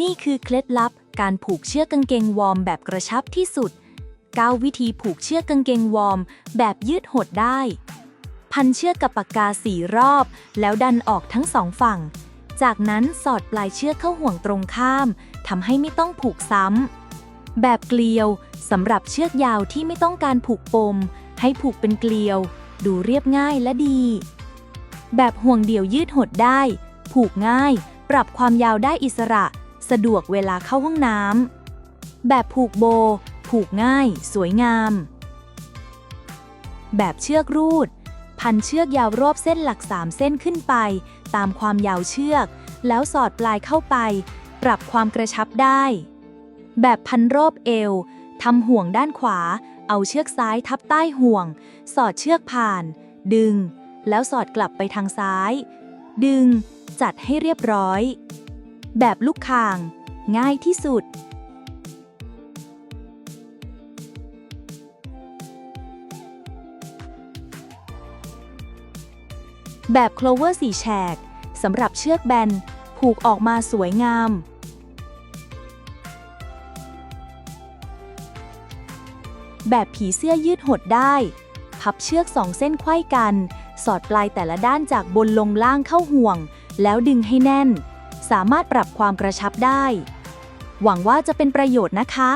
นี่คือเคล็ดลับการผูกเชือกกางเกงวอร์มแบบกระชับที่สุด 9 วิธีผูกเชือกกางเกงวอร์มแบบยืดหดได้ พันเชือกกับปากกาสี่รอบ แล้วดันออกทั้งสองฝั่ง จากนั้นสอดปลายเชือกเข้าห่วงตรงข้ามทำให้ไม่ต้องผูกซ้ำ แบบเกลียวสำหรับเชือกยาวที่ไม่ต้องการผูกปม ให้ผูกเป็นเกลียว ดูเรียบง่ายและดี แบบห่วงเดี่ยวยืดหดได้ ผูกง่าย ปรับความยาวได้อิสระ สะดวกเวลาเข้าห้องน้ำ แบบผูกโบ ผูกง่าย สวยงาม แบบเชือกรูด พันเชือกยาวรอบเส้นหลัก3เส้นขึ้นไป ตามความยาวเชือก แล้วสอดปลายเข้าไป ปรับความกระชับได้ แบบพันรอบเอวทำห่วงด้านขวา เอาเชือกซ้ายทับใต้ห่วง สอดเชือกผ่าน ดึง แล้วสอดกลับไปทางซ้าย ดึง จัดให้เรียบร้อย แบบลูกคาง ง่ายที่สุด แบบโคลเวอร์สีแฉกสำหรับเชือกแบน ผูกออกมาสวยงาม แบบผีเสื้อยืดหดได้ พับเชือกสองเส้นไขว้กัน สอดปลายแต่ละด้านจากบนลงล่างเข้าห่วง แล้วดึงให้แน่น สามารถปรับความกระชับได้ หวังว่าจะเป็นประโยชน์นะคะ